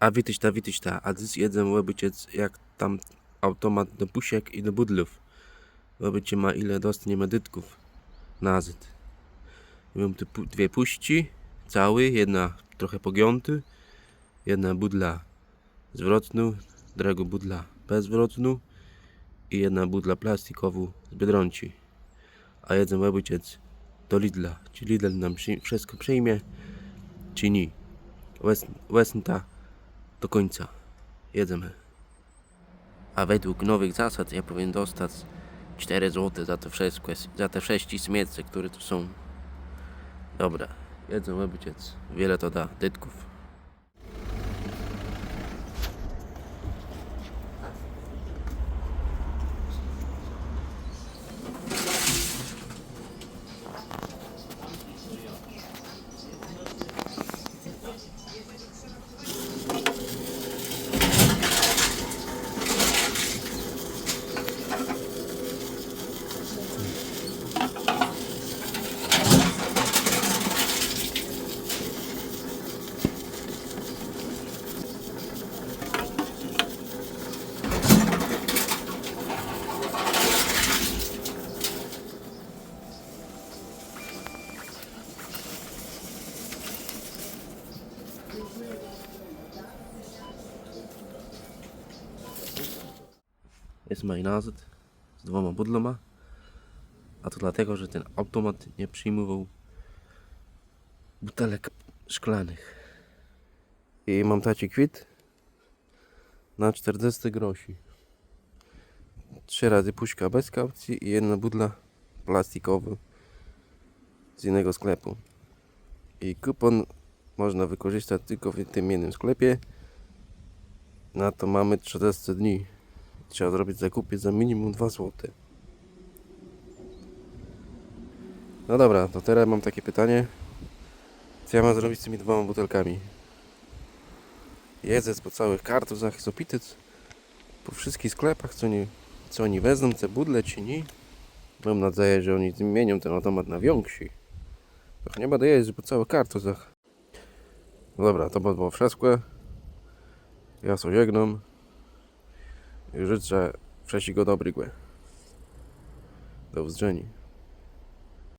A wityś ta, wityś ta, a dys jedzę łobyciec jak tam automat do pusiek i do budlów. Łobycie ma ile dostanie medytków. Nazyt. Mam tu dwie puści, cały, jedna trochę pogiąty, jedna budla zwrotną, druga budla bezwrotną i jedna budla plastikową z Biedronci. A jedzę łobyciec do Lidla. Czy Lidl nam wszystko przyjmie, czy nie. Wes- Wesnta do końca. Jedzemy. A według nowych zasad ja powinien dostać 4 zł za to wszystko, za te sześć śmiece, które tu są. Dobra, jedzę łobyciec. Wiele to da, dytków. Jest majnazet z dwoma budloma. A to dlatego, że ten automat nie przyjmował butelek szklanych. I mam taci kwit na 40 grosi. Trzy razy puszka bez kaucji i jedna budla plastikowa z innego sklepu. I kupon można wykorzystać tylko w tym jednym sklepie. Na to mamy 40 dni. Trzeba zrobić zakupy za minimum 2 zł. No dobra, to teraz mam takie pytanie. Co ja mam zrobić z tymi dwoma butelkami? Jedzę po całych kartuzach z opityc, po wszystkich sklepach, co oni, co oni wezmą, te budle czy nie. Mam nadzieję, że oni zmienią ten automat na większy. To nie będę jeździć po całych kartuzach. Dobra, to by było wszystko. Ja sobie żegnam życzę wszystkiego dobrego. Do widzenia.